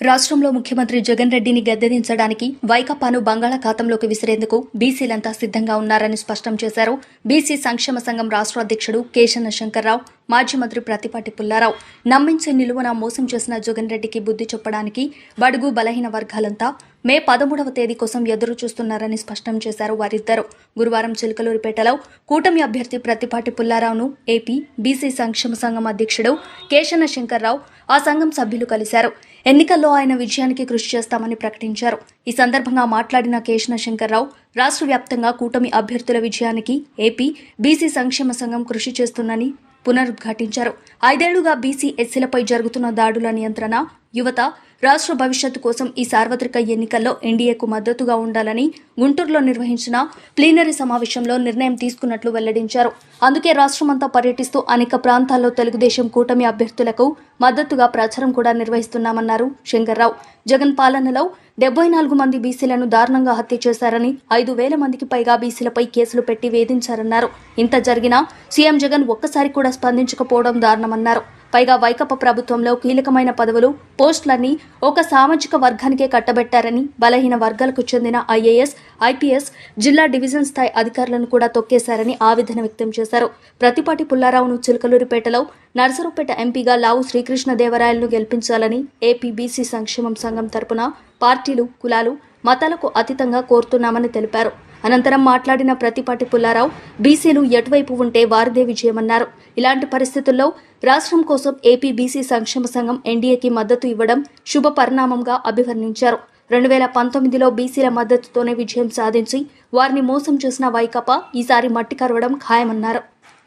రాష్ట్రంలో ముఖ్యమంత్రి జగన్ రెడ్డిని గద్దెదించడానికి వైకాపాను బంగాళాఖాతంలోకి విసిరేందుకు బీసీలంతా సిద్ధంగా ఉన్నారని స్పష్టం చేశారు. బీసీ సంక్షేమ సంఘం రాష్ట్ర అధ్యక్షుడు కేశన్న శంకర్రావు మాజీ మంత్రి ప్రతిపాటి పుల్లారావు. నమ్మించి నిలువన మోసం చేసిన జగన్ రెడ్డికి బుద్ధి చెప్పడానికి బడుగు బలహీన వర్గాలంతా మే పదమూడవ తేదీ కోసం ఎదురు చూస్తున్నారని స్పష్టం చేశారు వారిద్దరు. గురువారం చిలకలూరిపేటలో కూటమి అభ్యర్థి ప్రతిపాటి పుల్లారావును ఏపీ బీసీ సంక్షేమ సంఘం అధ్యక్షుడు కేశన్న శంకర్రావు ఆ సంఘం సభ్యులు కలిశారు. ఎన్నికల్లో ఆయన విజయానికి కృషి చేస్తామని ప్రకటించారు. ఈ సందర్భంగా మాట్లాడిన కేశన శంకర్రావు రాష్ట్ర వ్యాప్తంగా కూటమి అభ్యర్థుల విజయానికి ఏపీ బీసీ సంక్షేమ సంఘం కృషి చేస్తుందని పునరుద్ఘాటించారు. ఐదేళ్ళుగా బీసీ ఎస్సీలపై జరుగుతున్న దాడుల నియంత్రణ యువత రాష్ట్ర భవిష్యత్తు కోసం ఈ సార్వత్రిక ఎన్నికల్లో ఎన్డీఏకు మద్దతుగా ఉండాలని గుంటూరులో నిర్వహించిన ప్లీనరీ సమావేశంలో నిర్ణయం తీసుకున్నట్లు వెల్లడించారు. అందుకే రాష్ట్రమంతా పర్యటిస్తూ అనేక ప్రాంతాల్లో తెలుగుదేశం కూటమి అభ్యర్థులకు మద్దతుగా ప్రచారం కూడా నిర్వహిస్తున్నామన్నారు శంకర్రావు. జగన్ పాలనలో డెబ్బై నాలుగు మంది బీసీలను దారుణంగా హత్య చేశారని ఐదు వేల మందికి పైగా బీసీలపై కేసులు పెట్టి వేధించారన్నారు. ఇంత జరిగినా సీఎం జగన్ ఒక్కసారి కూడా స్పందించకపోవడం దారుణమన్నారు. పైగా వైకప్ప ప్రభుత్వంలో కీలకమైన పదవులు పోస్టులన్నీ ఒక సామాజిక వర్గానికే కట్టబెట్టారని బలహీన వర్గాలకు చెందిన ఐఏఎస్ ఐపీఎస్ జిల్లా డివిజన్ స్థాయి అధికారులను కూడా తొక్కేశారని ఆవేదన వ్యక్తం చేశారు. ప్రతిపాటి పుల్లారావును చిలకలూరిపేటలో నరసరావుపేట ఎంపీగా లావు శ్రీకృష్ణదేవరాయలను గెలిపించాలని ఏపీబీసీ సంక్షేమం సంఘం తరపున పార్టీలు కులాలు మతాలకు అతీతంగా కోరుతున్నామని తెలిపారు. అనంతరం మాట్లాడిన ప్రతిపాటి పుల్లారావు బీసీలు ఎటువైపు ఉంటే వారిదే విజయమన్నారు. ఇలాంటి పరిస్థితుల్లో రాష్ట్రం కోసం ఏపీ బీసీ సంక్షేమ సంఘం ఎన్డీఏకి మద్దతు ఇవ్వడం శుభ పరిణామంగా అభివర్ణించారు. రెండు వేల పంతొమ్మిదిలో బీసీల మద్దతుతోనే విజయం సాధించి వారిని మోసం చేసిన వైకాపా ఈసారి మట్టి కరవడం ఖాయమన్నారు.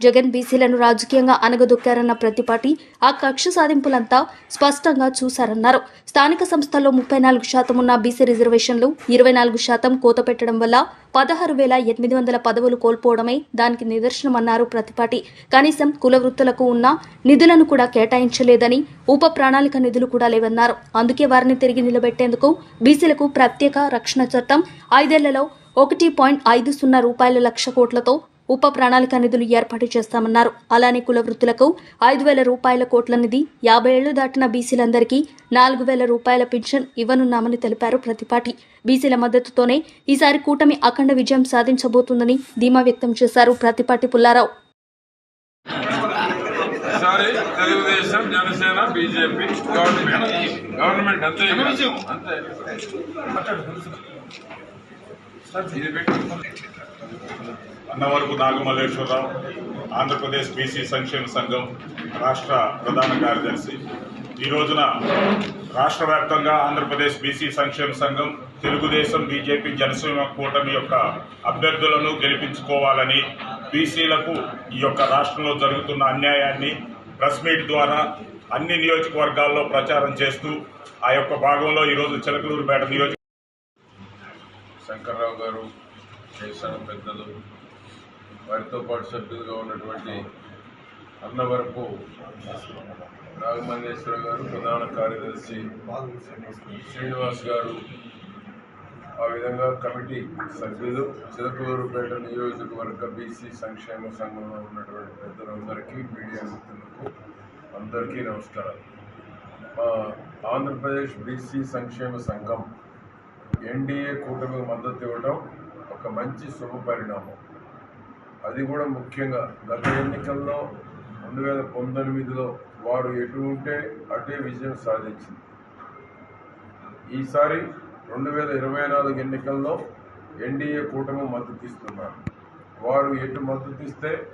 జగన్ బీసీలను రాజకీయంగా అనగదొక్కారన్న ప్రతిపాటి ఆ కక్ష సాధింపులంతా స్పష్టంగా చూశారన్నారు. స్థానిక సంస్థల్లో ముప్పై నాలుగు శాతం ఉన్న బీసీ రిజర్వేషన్లు ఇరవై నాలుగు శాతం కోత పెట్టడం వల్ల పదహారు వేల ఎనిమిది వందల పదవులు కోల్పోవడమే దానికి నిదర్శనమన్నారు ప్రతిపాటి. కనీసం కుల వృత్తులకు ఉన్న నిధులను కూడా కేటాయించలేదని ఉప ప్రణాళిక నిధులు కూడా లేవన్నారు. అందుకే వారిని తిరిగి నిలబెట్టేందుకు బీసీలకు ప్రత్యేక రక్షణ చట్టం ఐదేళ్ళలో ఒకటి పాయింట్ ఐదు సున్నా రూపాయల లక్ష కోట్లతో ఉప ప్రణాళిక నిధులు ఏర్పాటు చేస్తామన్నారు. అలానే కుల వృత్తులకు ఐదు వేల రూపాయల కోట్ల నిధి యాభై ఏళ్ళు దాటిన బీసీలందరికీ నాలుగు వేల రూపాయల పెన్షన్ ఇవ్వనున్నామని తెలిపారు ప్రతిపాటి. బీసీల మద్దతుతోనే ఈసారి కూటమి అఖండ విజయం సాధించబోతుందని ధీమా వ్యక్తం చేశారు ప్రతిపాటి పుల్లారావు. ఈసారి Telugu Desam Janasena BJP government government అంతే. అంతే. అన్నవరపు నాగమల్లేశ్వరరావు ఆంధ్రప్రదేశ్ బీసీ సంక్షేమ సంఘం రాష్ట్ర ప్రధాన కార్యదర్శి. ఈ రోజున రాష్ట్ర వ్యాప్తంగా ఆంధ్రప్రదేశ్ బీసీ సంక్షేమ సంఘం తెలుగుదేశం బీజేపీ జనసేన కూటమి యొక్క అభ్యర్థులను గెలిపించుకోవాలని బీసీలకు ఈ యొక్క రాష్ట్రంలో జరుగుతున్న అన్యాయాన్ని ప్రెస్ మీట్ ద్వారా అన్ని నియోజకవర్గాల్లో ప్రచారం చేస్తూ ఆ యొక్క భాగంలో ఈరోజు చిలకలూరుపేట నియోజక శంకర్రావు గారు చేసిన పెద్దలు వారితో పాటు సభ్యులుగా ఉన్నటువంటి అన్నవరపు నాగమల్లేశ్వర గారు ప్రధాన కార్యదర్శి శ్రీనివాస్ గారు ఆ విధంగా కమిటీ సభ్యులు చిలకలూరుపేట నియోజకవర్గ బీసీ సంక్షేమ సంఘంలో ఉన్నటువంటి పెద్దలందరికీ మీడియా మిత్రులకు అందరికీ నమస్కారాలు. ఆంధ్రప్రదేశ్ బీసీ సంక్షేమ సంఘం ఎన్డీఏ కూటమికి మద్దతు ఇవ్వడం ఒక మంచి శుభ పరిణామం. అది కూడా ముఖ్యంగా గత ఎన్నికల్లో రెండు వేల పంతొమ్మిదిలో వారు ఎటు ఉంటే అటే విజయం సాధించింది. ఈసారి రెండు వేల ఇరవై నాలుగు ఎన్నికల్లో ఎన్డీఏ కూటమి మద్దతు ఇస్తున్నారు. వారు ఎటు మద్దతు ఇస్తే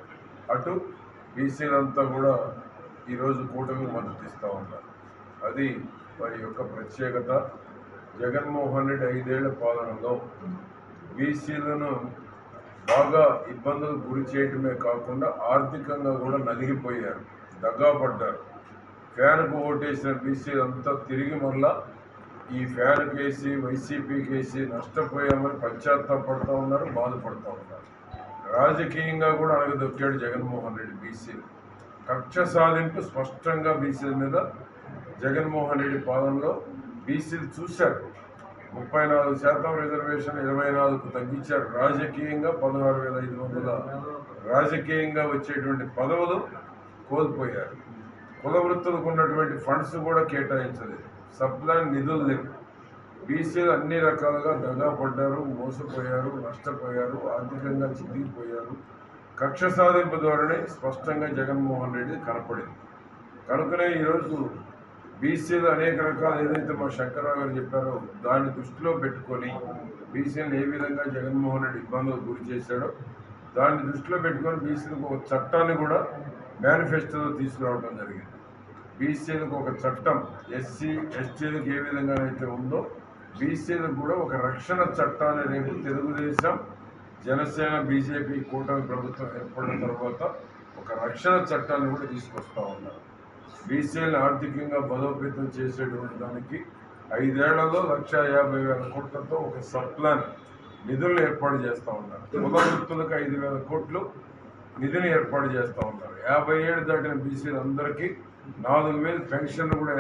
అటు బీసీలంతా కూడా ఈరోజు కూటమికి మద్దతు ఇస్తూ ఉన్నారు. అది వారి యొక్క ప్రత్యేకత. జగన్మోహన్ రెడ్డి ఐదేళ్ళ పాలనలో బీసీలను బాగా ఇబ్బందులు గురి చేయటమే కాకుండా ఆర్థికంగా కూడా నలిగిపోయారు దగ్గాపడ్డారు ఫ్యాన్కు ఓటేసిన బీసీలంతా తిరిగి మళ్ళా ఈ ఫ్యాన్ కేసి వైసీపీ కేసి నష్టపోయామని పశ్చాత్తాపడుతూ ఉన్నారు బాధపడుతూ ఉన్నారు. రాజకీయంగా కూడా అణగదొక్కాడు జగన్మోహన్ రెడ్డి బీసీలు కక్ష సాధింపు స్పష్టంగా బీసీల మీద జగన్మోహన్ రెడ్డి పాలనలో బీసీలు చూశారు. ముప్పై నాలుగు శాతం రిజర్వేషన్ ఇరవై నాలుగు తగ్గించారు. రాజకీయంగా పదహారు వేల ఐదు వందల రాజకీయంగా వచ్చేటువంటి పదవులు కోల్పోయారు. కుల వృత్తులకు ఉన్నటువంటి ఫండ్స్ కూడా కేటాయించలేదు. సప్లాన్ నిధులు లేవు. బీసీలు అన్ని రకాలుగా దగా పడ్డారు మోసపోయారు నష్టపోయారు ఆర్థికంగా చిరిగిపోయారు కక్ష సాధింపు ధోరణి స్పష్టంగా జగన్మోహన్ రెడ్డి కనపడింది. కనుకనే ఈరోజు బీసీలు అనేక రకాలు ఏదైతే మా శంకరరావు గారు చెప్పారో దాన్ని దృష్టిలో పెట్టుకొని బీసీలను ఏ విధంగా జగన్మోహన్ రెడ్డి ఇబ్బందులకు గురి చేశాడో దాన్ని దృష్టిలో పెట్టుకొని బీసీలకు ఒక చట్టాన్ని కూడా మేనిఫెస్టోలో తీసుకురావడం జరిగింది. బీసీలకు ఒక చట్టం ఎస్సీ ఎస్టీలకు ఏ విధంగానైతే ఉందో బీసీలకు కూడా ఒక రక్షణ చట్టాన్ని రేపు తెలుగుదేశం జనసేన బీజేపీ కూటమి ప్రభుత్వం ఏర్పడిన తర్వాత ఒక రక్షణ చట్టాన్ని కూడా తీసుకొస్తా ఉన్నారు. బీసీఎల్ ఆర్థికంగా బలోపేతం చేసేటువంటి దానికి ఐదేళ్ళలో లక్ష యాభై వేల కోట్లతో ఒక సప్లాన్ నిధులను ఏర్పాటు చేస్తూ ఉన్నారు. కుల వృత్తులకు ఐదు వేల కోట్లు నిధులు ఏర్పాటు చేస్తూ ఉన్నారు. యాభై ఏడు దాటిన బీసీలందరికీ నాలుగు వేలు పెన్షన్లు కూడా